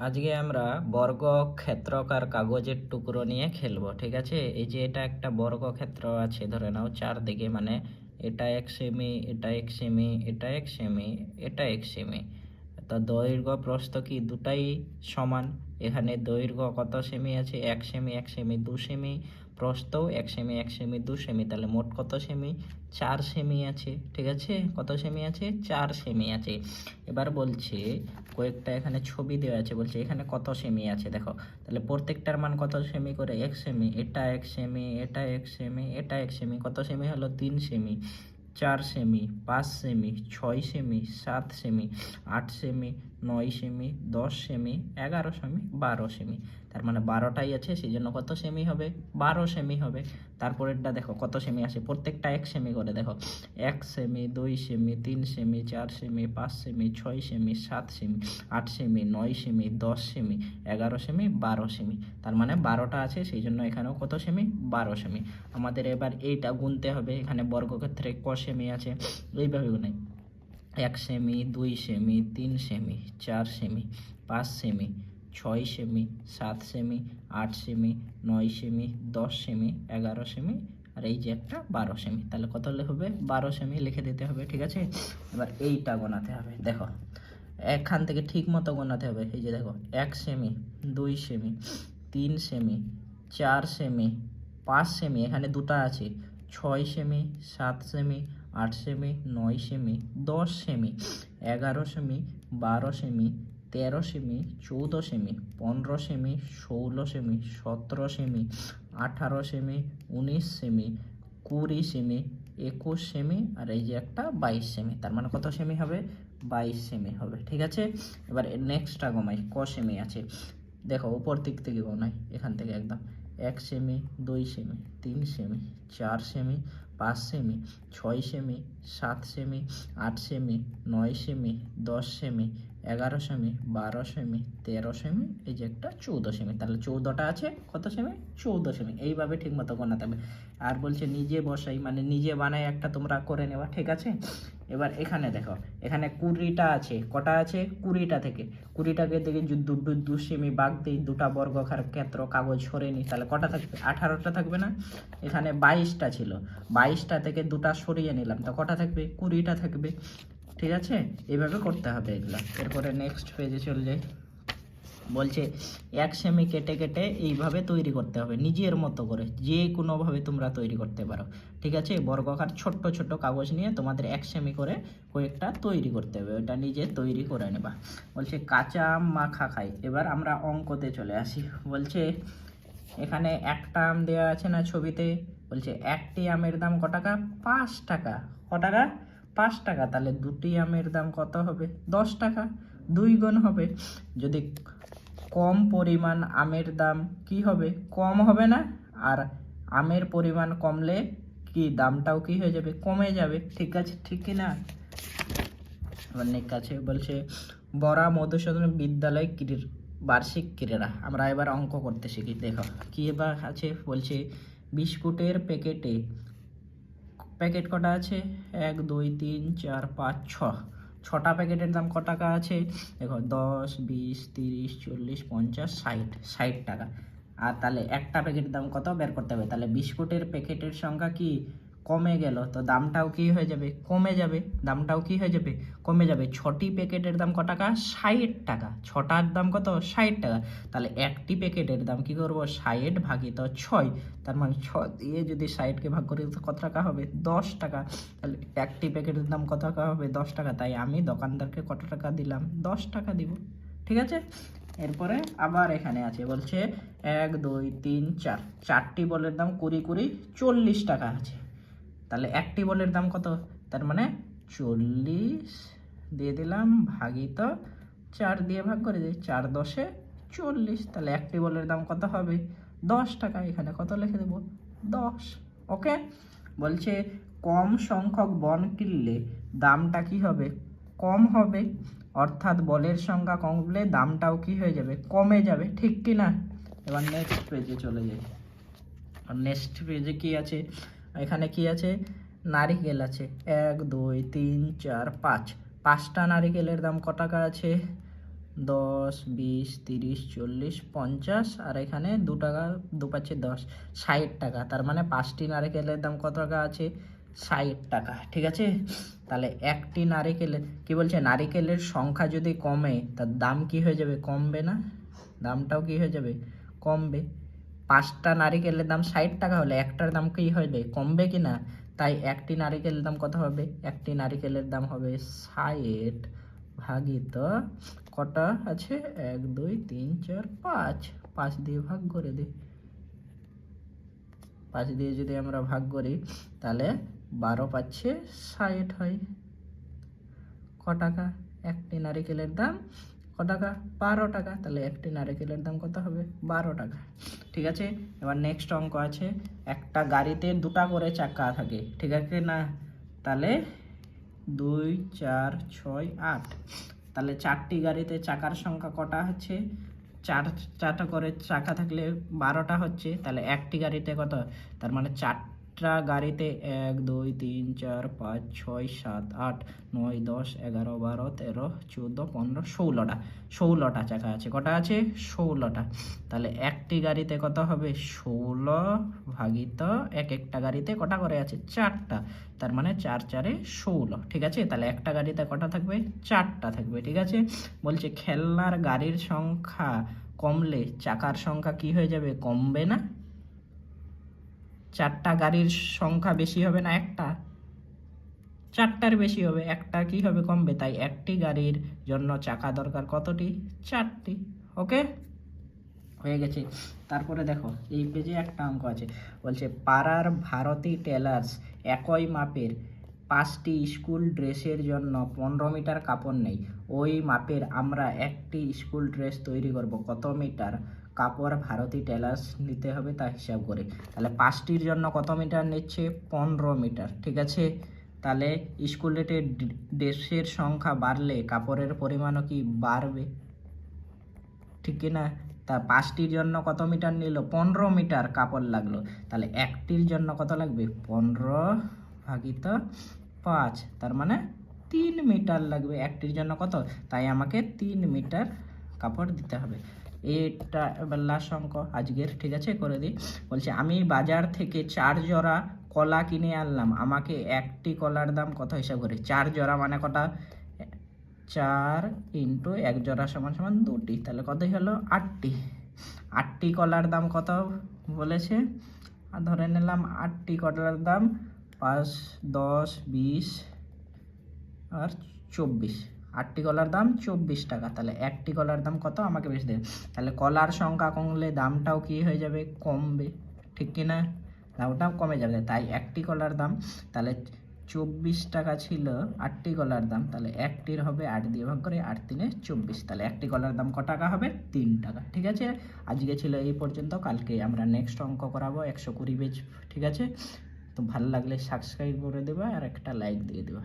আজকে আমরা বর্গক্ষেত্রকার কাগজের টুকরো নিয়ে খেলব, ঠিক আছে? এই যে এটা একটা বর্গক্ষেত্র আছে, ধরে নাও চারদিকে মানে এটা এক সেমি এটা এক সেমি এটা এক সেমি এটা এক সেমি তো দৈর্ঘ্য প্রস্থ কি দুটাই সমান? এখানে দৈর্ঘ্য কত সেমি আছে? এক সেমি এক সেমি, দু সেমি। প্রস্থও এক সেমি এক সেমি, দু সেমি। তাহলে মোট কত সেমি? চার সেমি আছে, ঠিক আছে? কত সেমি আছে? চার সেমি আছে। এবার বলছে, কয়েকটা এখানে ছবি দেওয়া আছে। বলছে, এখানে কত সেমি আছে? দেখো, তাহলে প্রত্যেকটার মান কত সেমি করে? এক সেমি, এটা এক সেমি, এটা এক সেমি, এটা এক সেমি। কত সেমি হলো? তিন সেমি। চার সেমি পাঁচ সেমি ছয় সেমি সাত সেমি আট সেমি নয় সেমি দশ সেমি এগারো সেমি বারো সেমি তার মানে বারোটাই আছে সেই জন্য কত সেমি হবে? বারো সেমি হবে। তারপরেরটা দেখো কত সেমি আসে? প্রত্যেকটা এক সেমি করে, দেখো। এক সেমি দুই সেমি তিন সেমি চার সেমি পাঁচ সেমি ছয় সেমি সাত সেমি আট সেমি নয় সেমি দশ সেমি এগারো সেমি বারো সেমি তার মানে বারোটা আছে সেই জন্য এখানেও কত সেমি বারো সেমি আমাদের এবার এইটা গুনতে হবে, এখানে বর্গক্ষেত্রে ক সেমি আছে? এইভাবে গুনাই এক সেমি দুই সেমি তিন সেমি চার সেমি পাঁচ সেমি ছয় সেমি, সাত সেমি, আট সেমি, নয় সেমি, দশ সেমি, এগারো সেমি আর এই যে একটা বারো সেমি। তাহলে কত হবে? বারো সেমি লিখে দিতে হবে, ঠিক আছে? এবার এইটা গোনাতে হবে, দেখো। এখান থেকে ঠিক মতো গোনাতে হবে, এই যে দেখো, এক সেমি, দুই সেমি, তিন সেমি, চার সেমি, পাঁচ সেমি, এখানে দুটো আছে। ছয় সেমি, সাত সেমি, আট সেমি, নয় সেমি, দশ সেমি, এগারো সেমি, বারো সেমি তেরো সেমি চৌদ্দ সেমি পনেরো সেমি ষোলো সেমি সতেরো সেমি আঠারো সেমি উনিশ সেমি কুড়ি সেমি একুশ সেমি আর এই যে একটা বাইশ সেমি তার মানে কত সেমি হবে? বাইশ সেমি হবে, ঠিক আছে? এবার নেক্সটটা গমাই ক সেমি আছে? দেখো, উপর দিক থেকে গনাই এখান থেকে একদম, এক সেমি দুই সেমি তিন সেমি চার সেমি পাঁচ সেমি ছয় সেমি সাত সেমি আট সেমি নয় সেমি দশ সেমি এগারো সেমি বারো সেমি তেরো সেমি এই যে একটা চৌদ্দ সেমি তাহলে চৌদ্দটা আছে, কত সেমি চৌদ্দ সেমি এইভাবে ঠিক মতো গোনাতে হবে। আর বলছে নিজে বসাই মানে নিজে বানাই একটা তোমরা করে নেওয়া ঠিক আছে? এবার এখানে দেখো, এখানে কুড়িটা আছে। কটা আছে? কুড়িটা থেকে। কুড়িটাকে থেকে যদি দু সেমি বাগ দিই, দুটা বর্গক্ষেত্র ক্ষেত্র কাগজ সরে নিই, তাহলে কটা থাকবে? আঠারোটা থাকবে না? এখানে বাইশটা ছিল। বাইশটা থেকে দুটা সরিয়ে নিলাম, তো কটা থাকবে? কুড়িটা থাকবে। ঠিক আছে? এইভাবে করতে হবে এগুলো। এরপরে নেক্সট পেজে চলে যাই। বলছে, এক সেমি কেটে কেটে এইভাবে তৈরি করতে হবে, নিজের মতো করে, যে কোনোভাবে তোমরা তৈরি করতে পারো। ঠিক আছে? বর্গকার ছোট্ট ছোট্ট কাগজ নিয়ে তোমাদের এক সেমি করে কয়েকটা তৈরি করতে হবে, ওটা নিজে তৈরি করে নেবা। বলছে, কাঁচা আম মাখা খাই। এবার আমরা অঙ্কতে চলে আসি। বলছে, এখানে একটা আম দেওয়া আছে না ছবিতে? বলছে, একটি আমের দাম ক টাকা পাঁচ টাকা। ক টাকা পাঁচ টাকা, তাহলে দুটি আমের দাম কত হবে? দশ টাকা, দুই গুণ হবে। যদি কম পরিমাণ আমের দাম কি হবে? কম হবে না? আর আমের পরিমাণ কমলে কি দামটাও কি হয়ে যাবে? কমে যাবে। ঠিক আছে, ঠিক না অনেক কাছে বলছে, বরা মধুসূদন বিদ্যালয় ক্রীড়, বার্ষিক ক্রীড়া। আমরা এবার অঙ্ক করতে শিখি। দেখো, কি এবার আছে? বলছে, বিস্কুটের প্যাকেটে প্যাকেট কটা আছে? এক, দুই, তিন, চার, পাঁচ, ছ। ছটা প্যাকেটের দাম ক টাকা আছে? দেখো, দশ, বিশ, তিরিশ, চল্লিশ, পঞ্চাশ, ষাট ষাট টাকা। আর তাহলে একটা প্যাকেটের দাম কত? বের করতে হবে। তাহলে বিস্কুটের প্যাকেটের সংখ্যা কি? কমে গেল। তো দামটাও কি হয়ে যাবে? কমে যাবে। দামটাও কি হয়ে যাবে? কমে যাবে। ছটি প্যাকেটের দাম ক টাকা? ষাট টাকা। ছটার দাম কত? ষাট টাকা। তাহলে একটি প্যাকেটের দাম কি করব? ষাট ভাগিত ছয়। তার মানে ছ দিয়ে যদি ষাটকে ভাগ করি তো কত টাকা হবে? দশ টাকা। তাহলে একটি প্যাকেটের দাম কত টাকা হবে? দশ টাকা। তাই আমি দোকানদারকে কত টাকা দিলাম? দশ টাকা দিব। ঠিক আছে? এরপরে আবার এখানে আছে। বলছে এক, দুই, তিন, চার। চারটি বলের দাম কুড়ি কুড়ি চল্লিশ টাকা আছে। তাহলে একটি বলের দাম কত? তার মানে চল্লিশ দিয়ে দিলাম ভাগিত চার দিয়ে ভাগ করে দিই, চার দশে চল্লিশ। তাহলে একটি বলের দাম কত হবে? দশ টাকা, এখানে কত লিখে দেবো? দশ। ওকে? বলছে কম সংখ্যক বন কিনলে দামটা কি হবে? কম হবে। অর্থাৎ বলের সংখ্যা কমলে দামটাও কি হয়ে যাবে? কমে যাবে, ঠিক কি না এবার নেক্সট পেজে চলে যাই। আর নেক্সট পেজে কি আছে? এখানে কি আছে? নারিকেল আছে। এক, দুই, তিন, চার, পাঁচ। পাঁচটা নারিকেলের দাম ক টাকা আছে? দশ, বিশ, তিরিশ, চল্লিশ, পঞ্চাশ আর এখানে দু টাকা, দু পাচ্ছে দশ। ষাট টাকা। তার মানে পাঁচটি নারকেলের দাম কত টাকা আছে? ষাট টাকা। ঠিক আছে? তাহলে একটি নারিকেলের কি বলছে? নারিকেলের সংখ্যা যদি কমে, তার দাম কি হয়ে যাবে? কমবে না? দামটাও কি হয়ে যাবে? কমবে। পাঁচটা নারিকেলের দাম ষাট টাকা হলে একটার দাম কি হবে? কমবে কি না? তাই একটি নারিকেলের দাম কত হবে? একটি নারিকেলের দাম হবে ষাট ভাগিত কটা আছে? এক, দুই, তিন, চার, পাঁচ। পাঁচ দিয়ে ভাগ করে দিই পাঁচ দিয়ে যদি আমরা ভাগ করি, তাহলে বারো পাচ্ছে ষাট হয়। ক টাকা? একটি নারিকেলের দাম ক টাকা? বারো টাকা। তাহলে একটি নারকেলের দাম কত হবে? বারো টাকা। ঠিক আছে? এবার নেক্সট অঙ্ক আছে। একটা গাড়িতে দুটা করে চাকা থাকে। ঠিক আছে না? তাহলে দুই, চার, ছয়, আট। তাহলে চারটি গাড়িতে চাকার সংখ্যা কটা হচ্ছে? চার, চারটা করে চাকা থাকলে বারোটা হচ্ছে। তাহলে একটি গাড়িতে কত? তার মানে চারটা গাড়িতে এক, দুই, তিন, চার, পাঁচ, ছয়, সাত, আট, নয়, দশ, এগারো, বারো, তেরো, চৌদ্দো, পনেরো, ষোলোটা। ষোলোটা চাকা আছে। কটা আছে? ষোলোটা। তাহলে একটি গাড়িতে কত হবে? ষোলো ভাগিত এক, একটা গাড়িতে কটা করে আছে? চারটা। তার মানে চার, চারে ষোলো। ঠিক আছে? তাহলে একটা গাড়িতে কটা থাকবে? চারটা থাকবে। ঠিক আছে? বলছে খেলনার গাড়ির সংখ্যা কমলে চাকার সংখ্যা কি হয়ে যাবে? কমবে না? চারটা গাড়ির সংখ্যা বেশি হবে না একটা? চারটার বেশি হবে, একটা কি হবে কমবে? তাই একটি গাড়ির জন্য চাকা দরকার কতটি? চারটি, ওকে? হয়ে গেছে। তারপরে দেখো, এই পেজে একটা অঙ্ক আছে, বলছে পাড়ার ভারতী টেলার্স একই মাপের পাঁচটি স্কুল ড্রেসের জন্য পনেরো মিটার কাপড় নেই। ওই মাপের আমরা একটি স্কুল ড্রেস তৈরি করব। কত মিটার? কাপড় ভারতী টেলার্স নিতে হবে তা হিসাব করে। তাহলে পাঁচটির জন্য কত মিটার নিচ্ছে? পনেরো মিটার, ঠিক আছে? তাহলে স্কুলেতে ড্রেসের সংখ্যা বাড়লে কাপড়ের পরিমাণও কি বাড়বে? ঠিক কি না? তা পাঁচটির জন্য কত মিটার নিল? পনেরো মিটার কাপড় লাগল। তাহলে একটির জন্য কত লাগবে? পনেরো ভাগিত পাঁচ, তার মানে তিন মিটার লাগবে। একটির জন্য কত? তাই আমাকে তিন মিটার কাপড় দিতে হবে। এটা এবার লাস্ট অঙ্ক আজকের, ঠিক আছে, করে দিই। বলছে, আমি বাজার থেকে চার জোড়া কলা কিনে আনলাম। আমাকে একটি কলার দাম কত হিসাব করে? চার জোড়া মানে কটা? চার ইন্টু এক জোড়া সমান সমান দুটি। তাহলে কত হলো? আটটি। আটটি কলার দাম কত বলেছে? আর ধরে নিলাম আটটি কলার দাম পাঁচ, দশ, বিশ আর চব্বিশ। আটটি কলার দাম চব্বিশ টাকা। তাহলে একটি কলার দাম কত? আমাকে বেশি দেবে। তাহলে কলার সংখ্যা কমলে দামটাও কি হয়ে যাবে? কমবে। ঠিক কি না? দামটাও কমে যাবে। তাই একটি কলার দাম, তাহলে চব্বিশ টাকা ছিল আটটি কলার দাম, তাহলে একটির হবে আট দিয়ে ভাগ করে আট তিনে চব্বিশ। তাহলে একটি কলার দাম ক টাকা হবে? তিন টাকা। ঠিক আছে? আজকে ছিল এই পর্যন্ত। কালকে আমরা নেক্সট অঙ্ক করাবো একশো কুড়ি পেজ ঠিক আছে? তো ভালো লাগলে সাবস্ক্রাইব করে দেবা আর একটা লাইক দিয়ে দেবা।